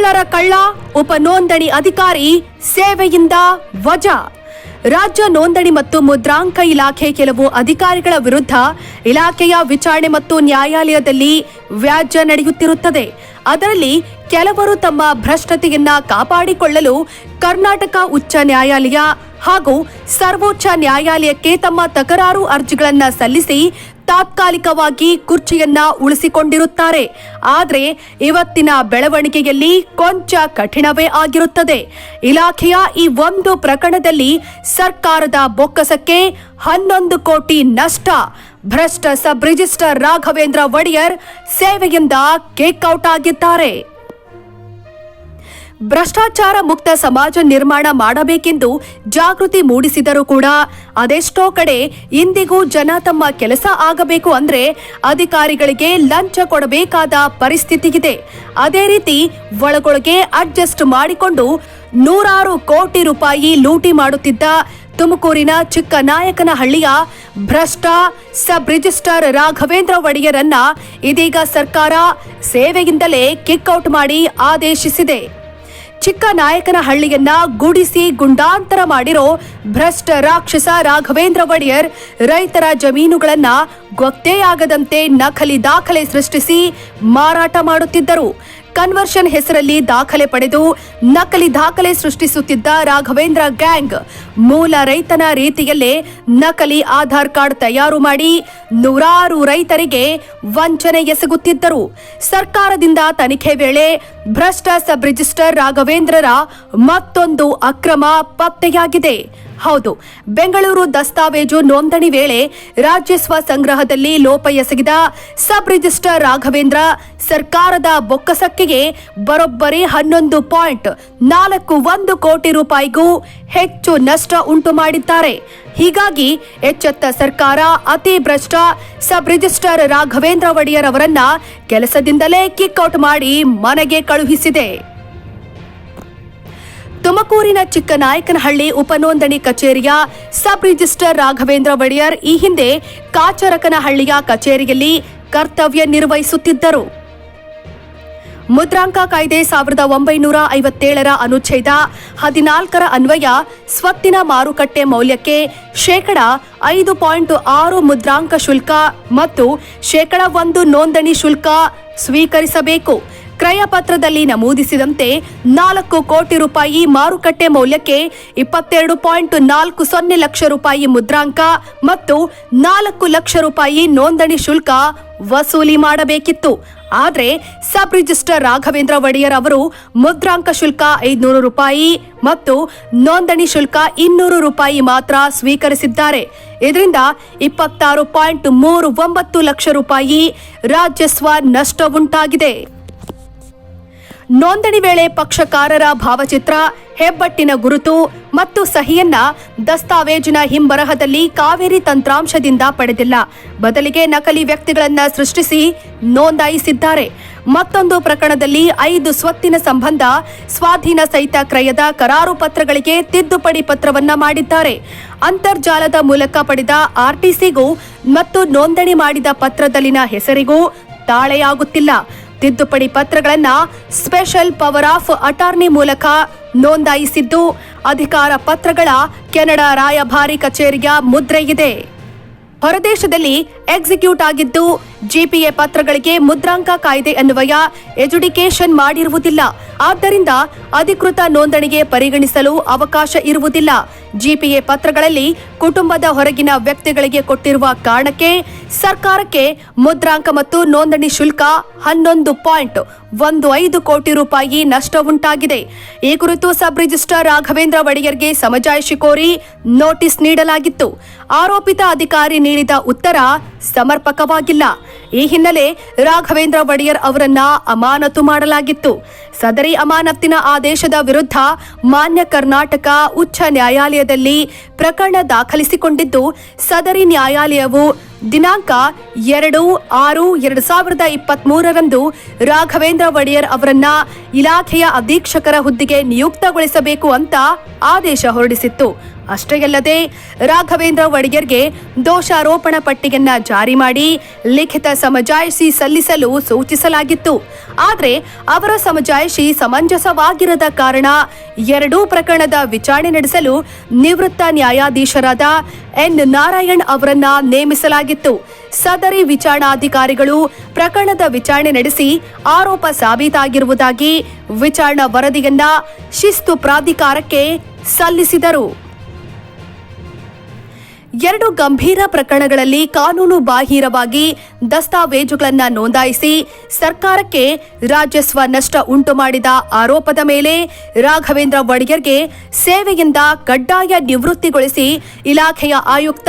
ಕಳ್ಳರ ಕಳ್ಳ ಉಪನೋಂದಣಿ ಅಧಿಕಾರಿ ಸೇವೆಯಿಂದ ವಜಾ. ರಾಜ್ಯ ನೋಂದಣಿ ಮತ್ತು ಮುದ್ರಾಂಕ ಇಲಾಖೆ ಕೆಲವು ಅಧಿಕಾರಿಗಳ ವಿರುದ್ಧ ಇಲಾಖೆಯ ವಿಚಾರಣೆ ಮತ್ತು ನ್ಯಾಯಾಲಯದಲ್ಲಿ ವ್ಯಾಜ್ಯ ನಡೆಯುತ್ತಿರುತ್ತದೆ. ಅದರಲ್ಲಿ ಕೆಲವರು ತಮ್ಮ ಭ್ರಷ್ಟತೆಯನ್ನ ಕಾಪಾಡಿಕೊಳ್ಳಲು ಕರ್ನಾಟಕ ಉಚ್ಚ ನ್ಯಾಯಾಲಯ ಹಾಗೂ ಸರ್ವೋಚ್ಚ ನ್ಯಾಯಾಲಯಕ್ಕೆ ತಮ್ಮ ತಕರಾರು ಅರ್ಜಿಗಳನ್ನು ಸಲ್ಲಿಸಿ ತಾತ್ಕಾಲಿಕವಾಗಿ ಕುರ್ಚಿಯನ್ನ ಉಳಿಸಿಕೊಂಡಿರುತ್ತಾರೆ. ಆದರೆ ಇವತ್ತಿನ ಬೆಳವಣಿಗೆಯಲ್ಲಿ ಕೊಂಚ ಕಠಿಣವೇ ಆಗಿರುತ್ತದೆ. ಇಲಾಖೆಯ ಈ ಒಂದು ಪ್ರಕರಣದಲ್ಲಿ ಸರ್ಕಾರದ ಬೊಕ್ಕಸಕ್ಕೆ ಹನ್ನೊಂದು ಕೋಟಿ ನಷ್ಟ. ಭ್ರಷ್ಟ ಸಬ್ ರಿಜಿಸ್ಟರ್ ರಾಘವೇಂದ್ರ ಒಡೆಯರ್ ಸೇವೆಯಿಂದ ಕೇಕ್ಔಟ್ ಆಗಿದ್ದಾರೆ. ಭ್ರಷ್ಟಾಚಾರ ಮುಕ್ತ ಸಮಾಜ ನಿರ್ಮಾಣ ಮಾಡಬೇಕೆಂದು ಜಾಗೃತಿ ಮೂಡಿಸಿದರೂ ಕೂಡ ಅದೆಷ್ಟೋ ಕಡೆ ಇಂದಿಗೂ ಜನ ತಮ್ಮ ಕೆಲಸ ಆಗಬೇಕು ಅಂದ್ರೆ ಅಧಿಕಾರಿಗಳಿಗೆ ಲಂಚ ಕೊಡಬೇಕಾದ ಪರಿಸ್ಥಿತಿ ಇದೆ ಅದೇ ರೀತಿ ಒಳಗೊಳಗೆ ಅಡ್ಜಸ್ಟ್ ಮಾಡಿಕೊಂಡು ನೂರಾರು ಕೋಟಿ ರೂಪಾಯಿ ಲೂಟಿ ಮಾಡುತ್ತಿದ್ದ ತುಮಕೂರಿನ ಚಿಕ್ಕನಾಯಕನಹಳ್ಳಿಯ ಭ್ರಷ್ಟ ಸಬ್ ರಿಜಿಸ್ಟರ್ ರಾಘವೇಂದ್ರ ಒಡೆಯರನ್ನ ಇದೀಗ ಸರ್ಕಾರ ಸೇವೆಯಿಂದಲೇ ಕಿಕ್ಔಟ್ ಮಾಡಿ ಆದೇಶಿಸಿದೆ. ಚಿಕ್ಕನಾಯಕನಹಳ್ಳಿಯನ್ನ ಗುಡಿಸಿ ಗುಂಡಾಂತರ ಮಾಡಿರೋ ಭ್ರಷ್ಟ ರಾಕ್ಷಸ ರಾಘವೇಂದ್ರ ಒಡೆಯರ್ ರೈತರ ಜಮೀನುಗಳನ್ನ ಗೊತ್ತೇ ಆಗದಂತೆ ನಕಲಿ ದಾಖಲೆ ಸೃಷ್ಟಿಸಿ ಮಾರಾಟ ಮಾಡುತ್ತಿದ್ದರು. ಕನ್ವರ್ಷನ್ ಹೆಸರಲ್ಲಿ ದಾಖಲೆ ಪಡೆದು ನಕಲಿ ದಾಖಲೆ ಸೃಷ್ಟಿಸುತ್ತಿದ್ದ ರಾಘವೇಂದ್ರ ಗ್ಯಾಂಗ್ ಮೂಲ ರೈತನ ರೀತಿಯಲ್ಲೇ ನಕಲಿ ಆಧಾರ್ ಕಾರ್ಡ್ ತಯಾರು ಮಾಡಿ ನೂರಾರು ರೈತರಿಗೆ ವಂಚನೆ ಎಸಗುತ್ತಿದ್ದರು. ಸರ್ಕಾರದಿಂದ ತನಿಖೆ ವೇಳೆ ಭ್ರಷ್ಟ ಸಬ್ ರಿಜಿಸ್ಟರ್ ರಾಘವೇಂದ್ರರ ಮತ್ತೊಂದು ಅಕ್ರಮ ಪತ್ತೆಯಾಗಿದೆ. ಹೌದು. ಬೆಂಗಳೂರು ದಸ್ತಾವೇಜು ನೋಂದಣಿ ವೇಳೆ ರಾಜ್ಯಸ್ವ ಸಂಗ್ರಹದಲ್ಲಿ ಲೋಪ ಎಸಗಿದ ಸಬ್ ರಿಜಿಸ್ಟರ್ ರಾಘವೇಂದ್ರ ಸರ್ಕಾರದ ಬೊಕ್ಕಸಕ್ಕೆಗೆ ಬರೋಬ್ಬರಿ ಹನ್ನೊಂದು ಪಾಯಿಂಟ್ ನಾಲ್ಕು ಒಂದು ಕೋಟಿ ರೂಪಾಯಿಗೂ ಹೆಚ್ಚು ನಷ್ಟ ಉಂಟು ಮಾಡಿದ್ದಾರೆ. ಹೀಗಾಗಿ ಎಚ್ಚೆತ್ತ ಸರ್ಕಾರ ಅತಿ ಭ್ರಷ್ಟ ಸಬ್ ರಿಜಿಸ್ಟರ್ ರಾಘವೇಂದ್ರ ಒಡೆಯರ್ ಅವರನ್ನ ಕೆಲಸದಿಂದಲೇ ಕಿಕ್ಔಟ್ ಮಾಡಿ ಮನೆಗೆ ಕಳುಹಿಸಿದೆ. ತುಮಕೂರಿನ ಚಿಕ್ಕನಾಯಕನಹಳ್ಳಿ ಉಪನೋಂದಣಿ ಕಚೇರಿಯ ಸಬ್ ರಿಜಿಸ್ಟರ್ ರಾಘವೇಂದ್ರ ಒಡೆಯರ್ ಈ ಹಿಂದೆ ಕಾಚರಕನಹಳ್ಳಿಯ ಕಚೇರಿಯಲ್ಲಿ ಕರ್ತವ್ಯ ನಿರ್ವಹಿಸುತ್ತಿದ್ದರು. ಮುದ್ರಾಂಕ ಕಾಯ್ದೆ ಸಾವಿರದ ಒಂಬೈನೂರ ಐವತ್ತೇಳರ ಅನುಚ್ಛೇದ ಹದಿನಾಲ್ಕರ ಅನ್ವಯ ಸ್ವತ್ತಿನ ಮಾರುಕಟ್ಟೆ ಮೌಲ್ಯಕ್ಕೆ ಶೇಕಡ ಐದು ಪಾಯಿಂಟ್ ಆರು ಮುದ್ರಾಂಕ ಶುಲ್ಕ ಮತ್ತು ಶೇಕಡ ಒಂದು ನೋಂದಣಿ ಶುಲ್ಕ ಸ್ವೀಕರಿಸಬೇಕು. ಕ್ರಯ ಪತ್ರದಲ್ಲಿ ನಮೂದಿಸಿದಂತೆ ನಾಲ್ಕು ಕೋಟಿ ರೂಪಾಯಿ ಮಾರುಕಟ್ಟೆ ಮೌಲ್ಯಕ್ಕೆ ಇಪ್ಪತ್ತೆರಡು ಪಾಯಿಂಟ್ ನಾಲ್ಕು ಸೊನ್ನೆ ಲಕ್ಷ ರೂಪಾಯಿ ಮುದ್ರಾಂಕ ಮತ್ತು ನಾಲ್ಕು ಲಕ್ಷ ರೂಪಾಯಿ ನೋಂದಣಿ ಶುಲ್ಕ ವಸೂಲಿ ಮಾಡಬೇಕಿತ್ತು. ಆದರೆ ಸಬ್ ರಿಜಿಸ್ಟರ್ ರಾಘವೇಂದ್ರ ಒಡೆಯರ್ ಅವರು ಮುದ್ರಾಂಕ ಶುಲ್ಕ ಐದುನೂರು ರೂಪಾಯಿ ಮತ್ತು ನೋಂದಣಿ ಶುಲ್ಕ ಇನ್ನೂರು ರೂಪಾಯಿ ಮಾತ್ರ ಸ್ವೀಕರಿಸಿದ್ದಾರೆ. ಇದರಿಂದ ಇಪ್ಪತ್ತಾರು ಪಾಯಿಂಟ್ ಮೂರು ಒಂಬತ್ತು ಲಕ್ಷ ರೂಪಾಯಿ ರಾಜಸ್ವ ನಷ್ಟ ಉಂಟಾಗಿದೆ. ನೋಂದಣಿ ವೇಳೆ ಪಕ್ಷಕಾರರ ಭಾವಚಿತ್ರ, ಹೆಬ್ಬಟ್ಟಿನ ಗುರುತು ಮತ್ತು ಸಹಿಯನ್ನ ದಸ್ತಾವೇಜಿನ ಹಿಂಬರಹದಲ್ಲಿ ಕಾವೇರಿ ತಂತ್ರಾಂಶದಿಂದ ಪಡೆದಿಲ್ಲ. ಬದಲಿಗೆ ನಕಲಿ ವ್ಯಕ್ತಿಗಳನ್ನ ಸೃಷ್ಟಿಸಿ ನೋಂದಾಯಿಸಿದ್ದಾರೆ. ಮತ್ತೊಂದು ಪ್ರಕರಣದಲ್ಲಿ ಐದು ಸ್ವತ್ತಿನ ಸಂಬಂಧ ಸ್ವಾಧೀನ ಸಹಿತ ಕ್ರಯದ ಕರಾರು ಪತ್ರಗಳಿಗೆ ತಿದ್ದುಪಡಿ ಪತ್ರವನ್ನ ಮಾಡಿದ್ದಾರೆ. ಅಂತರ್ಜಾಲದ ಮೂಲಕ ಪಡೆದ ಆರ್ಟಿಸಿಗೂ ಮತ್ತು ನೋಂದಣಿ ಮಾಡಿದ ಪತ್ರದಲ್ಲಿನ ಹೆಸರಿಗೂ ತಾಳೆಯಾಗುತ್ತಿಲ್ಲ. ತಿದ್ದುಪಡಿ ಪತ್ರಗಳನ್ನ ಸ್ಪೆಷಲ್ ಪವರ್ ಆಫ್ ಅಟಾರ್ನಿ ಮೂಲಕ ನೋಂದಾಯಿಸಿದ್ದು, ಅಧಿಕಾರ ಪತ್ರಗಳ ಕೆನಡಾ ರಾಯಭಾರಿ ಕಚೇರಿಯ ಮುದ್ರೆ ಇದೆ. ಹೊರದೇಶದಲ್ಲಿ ಎಕ್ಸಿಕ್ಯೂಟ್ ಆಗಿದ್ದು ಜಿಪಿಎ ಪತ್ರಗಳಿಗೆ ಮುದ್ರಾಂಕ ಕಾಯ್ದೆ ಅನ್ವಯ ಎಜುಡಿಕೇಷನ್ ಮಾಡಿರುವುದಿಲ್ಲ. ಆದ್ದರಿಂದ ಅಧಿಕೃತ ನೋಂದಣಿಗೆ ಪರಿಗಣಿಸಲು ಅವಕಾಶ ಇರುವುದಿಲ್ಲ. ಜಿಪಿಎ ಪತ್ರಗಳಲ್ಲಿ ಕುಟುಂಬದ ಹೊರಗಿನ ವ್ಯಕ್ತಿಗಳಿಗೆ ಕೊಟ್ಟಿರುವ ಕಾರಣಕ್ಕೆ ಸರ್ಕಾರಕ್ಕೆ ಮುದ್ರಾಂಕ ಮತ್ತು ನೋಂದಣಿ ಶುಲ್ಕ ಹನ್ನೊಂದು ಪಾಯಿಂಟ್ ಒಂದು ಐದು ಕೋಟಿ ರೂಪಾಯಿ ನಷ್ಟ ಉಂಟಾಗಿದೆ ಈ ಕುರಿತು ಸಬ್ ರಿಜಿಸ್ಟರ್ ರಾಘವೇಂದ್ರ ಒಡೆಯರ್ಗೆ ಸಮಜಾಯಿಷಿ ಕೋರಿ ನೋಟಿಸ್ ನೀಡಲಾಗಿತ್ತು. ಆರೋಪಿತ ಅಧಿಕಾರಿ ನೀಡಿದ ಉತ್ತರ ಸಮರ್ಪಕವಾಗಿಲ್ಲ. ಈ ಹಿನ್ನೆಲೆ ರಾಘವೇಂದ್ರ ಒಡೆಯರ್ ಅವರನ್ನ ಅಮಾನತು ಮಾಡಲಾಗಿತ್ತು. ಸದರಿ ಅಮಾನತ್ತಿನ ಆದೇಶದ ವಿರುದ್ಧ ಮಾನ್ಯ ಕರ್ನಾಟಕ ಉಚ್ಚ ನ್ಯಾಯಾಲಯದಲ್ಲಿ ಪ್ರಕರಣ ದಾಖಲಿಸಿಕೊಂಡಿದ್ದು, ಸದರಿ ನ್ಯಾಯಾಲಯವು ದಿನಾಂಕ ಎರಡು ಆರು ಎರಡು ಸಾವಿರದ ಇಪ್ಪತ್ತ್ ಮೂರರಂದು ರಾಘವೇಂದ್ರ ಒಡೆಯರ್ ಅವರನ್ನ ಇಲಾಖೆಯ ಅಧೀಕ್ಷಕರ ಹುದ್ದೆಗೆ ನಿಯುಕ್ತಗೊಳಿಸಬೇಕು ಅಂತ ಆದೇಶ ಹೊರಡಿಸಿತ್ತು. ಅಷ್ಟೇ ಅಲ್ಲದೆ ರಾಘವೇಂದ್ರ ಒಡೆಯರ್ಗೆ ದೋಷಾರೋಪಣ ಪಟ್ಟಿಯನ್ನ ಜಾರಿ ಮಾಡಿ ಲಿಖಿತ ಸಮಜಾಯಿಷಿ ಸಲ್ಲಿಸಲು ಸೂಚಿಸಲಾಗಿತ್ತು. ಆದರೆ ಅವರ ಸಮಜಾಯಿಷಿ ಸಮಂಜಸವಾಗಿರದ ಕಾರಣ ಎರಡೂ ಪ್ರಕರಣದ ವಿಚಾರಣೆ ನಡೆಸಲು ನಿವೃತ್ತ ನ್ಯಾಯಾಧೀಶರಾದ ಎನ್ ನಾರಾಯಣ್ ಅವರನ್ನ ನೇಮಿಸಲಾಗಿತ್ತು. ಸದರಿ ವಿಚಾರಣಾಧಿಕಾರಿಗಳು ಪ್ರಕರಣದ ವಿಚಾರಣೆ ನಡೆಸಿ ಆರೋಪ ಸಾಬೀತಾಗಿರುವುದಾಗಿ ವಿಚಾರಣಾ ವರದಿಯನ್ನ ಶಿಸ್ತು ಪ್ರಾಧಿಕಾರಕ್ಕೆ ಸಲ್ಲಿಸಿದರು. ಎರಡು ಗಂಭೀರ ಪ್ರಕರಣಗಳಲ್ಲಿ ಕಾನೂನು ಬಾಹಿರವಾಗಿ ದಸ್ತಾವೇಜುಗಳನ್ನು ನೋಂದಾಯಿಸಿ ಸರ್ಕಾರಕ್ಕೆ ರಾಜಸ್ವ ನಷ್ಟ ಉಂಟು ಮಾಡಿದ ಆರೋಪದ ಮೇಲೆ ರಾಘವೇಂದ್ರ ಒಡೆಯರ್ಗೆ ಸೇವೆಯಿಂದ ಕಡ್ಡಾಯ ನಿವೃತ್ತಿಗೊಳಿಸಿ ಇಲಾಖೆಯ ಆಯುಕ್ತ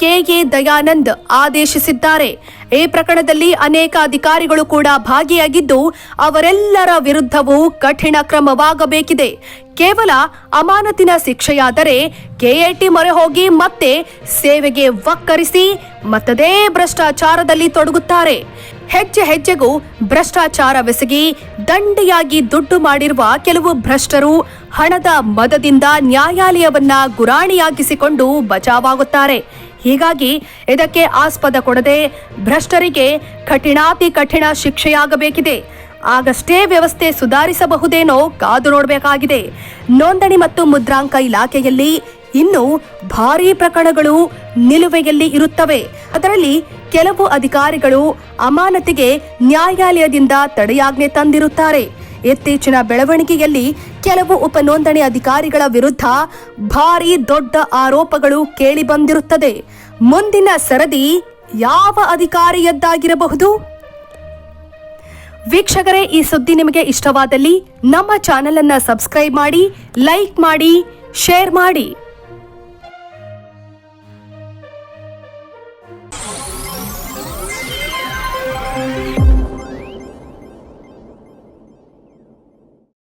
ಕೆಎ ದಯಾನಂದ್ ಆದೇಶಿಸಿದ್ದಾರೆ. ಈ ಪ್ರಕರಣದಲ್ಲಿ ಅನೇಕ ಅಧಿಕಾರಿಗಳು ಕೂಡ ಭಾಗಿಯಾಗಿದ್ದು, ಅವರೆಲ್ಲರ ವಿರುದ್ಧವೂ ಕಠಿಣ ಕ್ರಮವಾಗಬೇಕಿದೆ. ಕೇವಲ ಅಮಾನತಿನ ಶಿಕ್ಷೆಯಾದರೆ ಕೆಎಟಿ ಮೊರೆ ಹೋಗಿ ಮತ್ತೆ ಸೇವೆಗೆ ವಕ್ಕರಿಸಿ ಮತ್ತದೇ ಭ್ರಷ್ಟಾಚಾರದಲ್ಲಿ ತೊಡಗುತ್ತಾರೆ. ಹೆಜ್ಜೆ ಹೆಜ್ಜೆಗೂ ಭ್ರಷ್ಟಾಚಾರವೆಸಗಿ ದಂಡಿಯಾಗಿ ದುಡ್ಡು ಮಾಡಿರುವ ಕೆಲವು ಭ್ರಷ್ಟರು ಹಣದ ಮದದಿಂದ ನ್ಯಾಯಾಲಯವನ್ನ ಗುರಾಣಿಯಾಗಿಸಿಕೊಂಡು ಬಚಾವಾಗುತ್ತಾರೆ. ಹೀಗಾಗಿ ಇದಕ್ಕೆ ಆಸ್ಪದ ಕೊಡದೆ ಭ್ರಷ್ಟರಿಗೆ ಕಠಿಣಾತಿ ಕಠಿಣ ಶಿಕ್ಷೆಯಾಗಬೇಕಿದೆ. ಆಗಷ್ಟೇ ವ್ಯವಸ್ಥೆ ಸುಧಾರಿಸಬಹುದೇನೋ ಕಾದು ನೋಡಬೇಕಾಗಿದೆ. ನೋಂದಣಿ ಮತ್ತು ಮುದ್ರಾಂಕ ಇಲಾಖೆಯಲ್ಲಿ ಇನ್ನು ಭಾರೀ ಪ್ರಕರಣಗಳು ನಿಲುವೆಯಲ್ಲಿ ಇರುತ್ತವೆ. ಅದರಲ್ಲಿ ಕೆಲವು ಅಧಿಕಾರಿಗಳು ಅಮಾನತಿಗೆ ನ್ಯಾಯಾಲಯದಿಂದ ತಡೆಯಾಜ್ಞೆ ತಂದಿರುತ್ತಾರೆ. ಇತ್ತೀಚಿನ ಬೆಳವಣಿಗೆಯಲ್ಲಿ ಕೆಲವು ಉಪನೋಂದಣಿ ಅಧಿಕಾರಿಗಳ ವಿರುದ್ಧ ಭಾರಿ ದೊಡ್ಡ ಆರೋಪಗಳು ಕೇಳಿಬಂದಿರುತ್ತದೆ. ಮುಂದಿನ ಸರದಿ ಯಾವ ಅಧಿಕಾರಿಯದ್ದಾಗಿರಬಹುದು? ವೀಕ್ಷಕರೇ, ಈ ಸುದ್ದಿ ನಿಮಗೆ ಇಷ್ಟವಾದಲ್ಲಿ ನಮ್ಮ ಚಾನೆಲ್ ಅನ್ನ ಸಬ್ಸ್ಕ್ರೈಬ್ ಮಾಡಿ, ಲೈಕ್ ಮಾಡಿ, ಶೇರ್ ಮಾಡಿ.